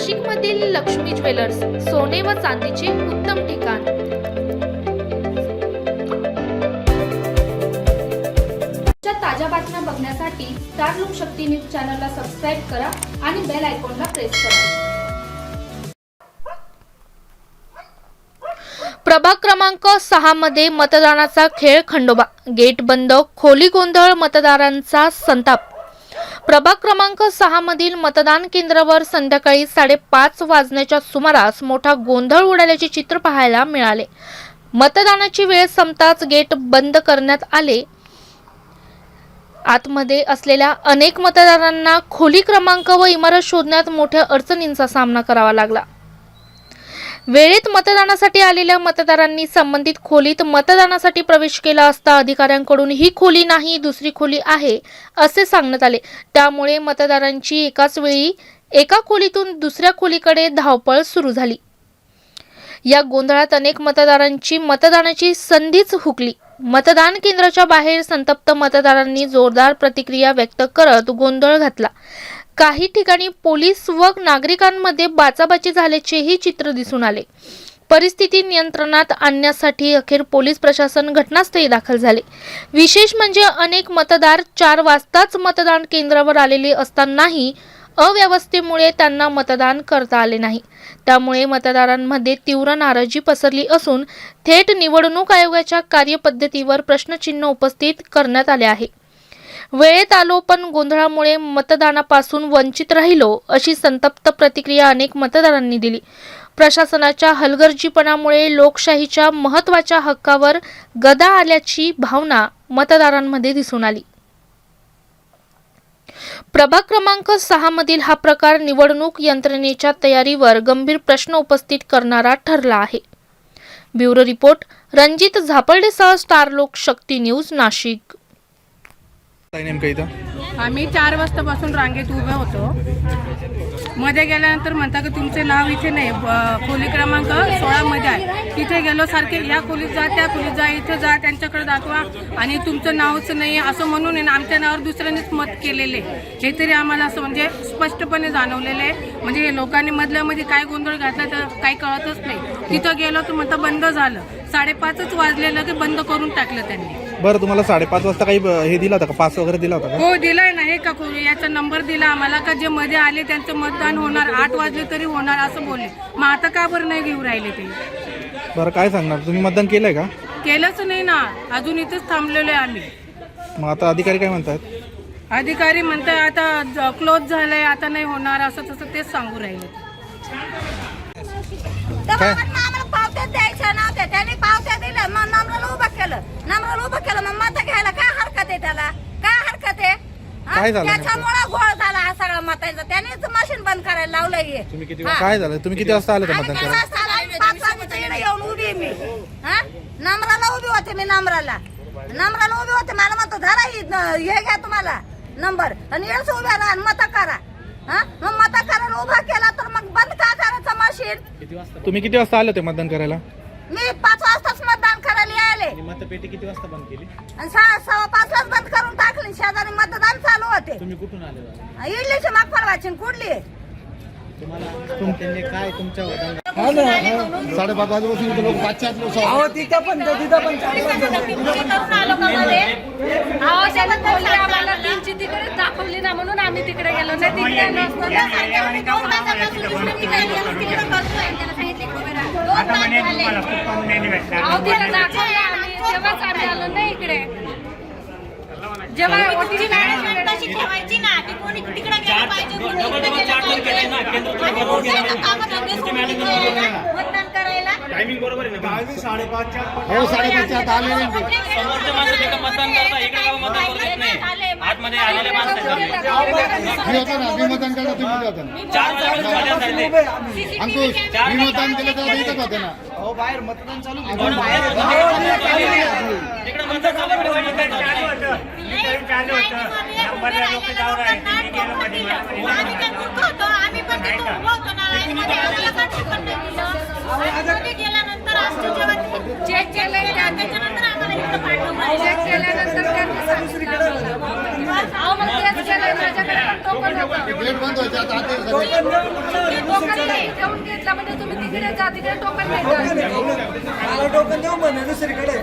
नाशिकमधील लक्ष्मी ज्वेलर्स सोने व चांदीचे उत्तम ठिकाण. ताज्या बातम्या बघण्यासाठी स्टार लोकशक्ती न्यूज चॅनलला सबस्क्राईब करा आणि बेल आयकॉनला प्रेस करा. प्रभाग क्रमांक सहा मध्ये मतदानाचा खेळ खंडोबा. गेट बंद खोली गोंधळ मतदारांचा संताप. प्रभाग क्रमांक सहा मधील मतदान केंद्रावर संध्याकाळी साडेपाच वाजण्याच्या सुमारास मोठा गोंधळ उडाल्याचे चित्र पाहायला मिळाले. मतदानाची वेळ संपताच गेट बंद करण्यात आले. आतमध्ये असलेल्या अनेक मतदारांना खोली क्रमांक व इमारत शोधण्यात मोठ्या अडचणींचा सामना करावा लागला. वेळेत मतदानासाठी आलेल्या मतदारांनी संबंधित खोलीत मतदानासाठी प्रवेश केला असता अधिकाऱ्यांकडून ही खोली नाही दुसरी खोली आहे असे सांगण्यात आले. त्यामुळे मतदारांची एकाच वेळी एका खोलीतून दुसऱ्या खोलीकडे धावपळ सुरू झाली. या गोंधळात अनेक मतदारांची मतदानाची संधीच हुकली. मतदान केंद्राच्या बाहेर संतप्त मतदारांनी जोरदार प्रतिक्रिया व्यक्त करत गोंधळ घातला. काही ठिकाणी पोलीस व नागरिकांमध्ये बाचाबाची झाल्याचेही चित्र दिसून आले. परिस्थिती नियंत्रणात आणण्यासाठी अखेर पोलीस प्रशासन घटनास्थळी दाखल झाले. विशेष म्हणजे अनेक मतदार चार वाजताच मतदान केंद्रावर आलेले असतानाही अव्यवस्थेमुळे त्यांना मतदान करता आले नाही. त्यामुळे मतदारांमध्ये तीव्र नाराजी पसरली असून थेट निवडणूक आयोगाच्या कार्यपद्धतीवर प्रश्नचिन्ह उपस्थित करण्यात आले आहे. वेळेत आलो पण गोंधळामुळे मतदानापासून वंचित राहिलो अशी संतप्त प्रतिक्रिया अनेक मतदारांनी दिली. प्रशासनाच्या हलगर्जीपणामुळे लोकशाहीच्या महत्त्वाच्या हक्कावर गदा आल्याची भावना मतदारांमध्ये दिसून आली. प्रभाग क्रमांक सहा मधील हा प्रकार निवडणूक यंत्रणेच्या तयारीवर गंभीर प्रश्न उपस्थित करणारा ठरला आहे. ब्युरो रिपोर्ट रणजित झापर्डेसह स्टार लोक शक्ती न्यूज नाशिक. काय नेमकं इथं? आम्ही चार वाजतापासून रांगेत उभे होतो. मध्ये गेल्यानंतर म्हणता की तुमचे नाव इथे नाही खोली क्रमांक सोळा मध्ये आहे. तिथे गेलो सारखे ह्या खोलीत जा त्या खोलीत जा इथे जा त्यांच्याकडे दाखवा आणि तुमचं नावच नाही असं म्हणून आहे ना आमच्या नावावर दुसऱ्यांनीच मत केलेले हे तरी आम्हाला असं म्हणजे स्पष्टपणे जाणवलेलं आहे. म्हणजे हे लोकांनी मधल्यामध्ये काय गोंधळ घातला तर काही कळतच नाही. तिथं गेलो तर म्हणता बंद झालं. साडेपाचच वाजलेलं की बंद करून टाकलं त्यांनी. बरं तुम्हाला साडेपाच वाजता काही ब- हे दिला होता का? पास वगैरे दिला होता का? हो दिलाय ना हे का करू याचा नंबर दिला आम्हाला का जे मध्ये आले त्यांचं मतदान होणार आठ वाजले तरी होणार असं बोलले. मग आता का बरं नाही घेऊ राहिले ते? बरं काय सांगणार? तुम्ही मतदान केलंय का? केलंच नाही ना. अजून इथंच थांबलेलो आहे आम्ही. मग आता अधिकारी काय म्हणतात? अधिकारी म्हणताय आता क्लोज झालंय आता नाही होणार असं तसं तेच सांगू राहिले. काय आम्हाला पावत्या द्यायच्या नव्हत्या त्याने पावत्या दिल्या मग नम्राला उभं नम्राला उभं केलं मग मत घ्यायला काय हरकत आहे त्याला? काय हरकत आहे? हा? काय झालं त्याच्यामुळं घोळ झाला हा सगळा मताचा त्यानेच मशीन बंद करायला लावलंय हे. हा. काय झालं? तुम्ही किती वाजता आले होते मतदान करायला येऊन उभी आहे मी. हा? नम्राला उभी होते मी नम्राला. नम्राला उभी होते मला म्हणतो धरा ही न- हे घ्या तुम्हाला नंबर आणि येस उभ्या राहा आणि मत करा. हा? मग मत करायला उभा केला तर मग बंद का करायचं मशीन तुम्ही किती वाजता आले होते मतदान करायला? मी पाच यायले मतपेटी किती वाजता बंद केली? आणि सहा सव्वा पाचलाच बंद करून टाकली. शेजारी मतदान चालू होते. तुम्ही कुठून आले इडलीची मागफळ वाचिन. कुठली? साडेपाच वाजेपासून इथे लोक पाचशे आत लोक अहो तिथं पण तिथं पण आम्हाला त्यांची तिकडे दाखवली ना म्हणून आम्ही तिकडे गेलो. नाही तिकडे ना. अहो, तिला दाखवलं. आम्ही तेव्हाच आम्ही आलो ना इकडे जेव्हा ओटीची आहे, तशी ठेवायची ना की कोणी तिकडे गेलं पाहिजे कोणी इकडे गेलं पाहिजे. आणि कुठे कामधंदे सोडून इकडे यायला, मतदान करायला हो साडेपाचशे आत आले नाही. ते. मी होतो ना मी मतदान केलं तुम्ही होता ना. अंकुश मी मतदान केलं तेव्हा इथंच होते ना. अजून बाहेर आम्ही काय मूर्ख होतो. आम्ही पण तिथं उभं होतो ना. आणि मध्ये आम्हाला का तिकडं नाही दिलं? आणि मध्ये गेल्यानंतर असतं जेव्हा चेक केलंय त्या- त्याच्यानंतर आम्हाला इकडं पाठवलं चेक केल्यानंतर त्यांनी सांगितलं आम्हाला. अहो, मग तेच केलंय माझ्याकडे पण टोकन होतं. गेट बंद व्हायच्या आता आत सगळे टोकन नाही ठेवून घेतला म्हणजे तुम्ही तिकडे जा तिकडे टोकन नाही मला टोकन देऊ म्हणे दुसरीकडे.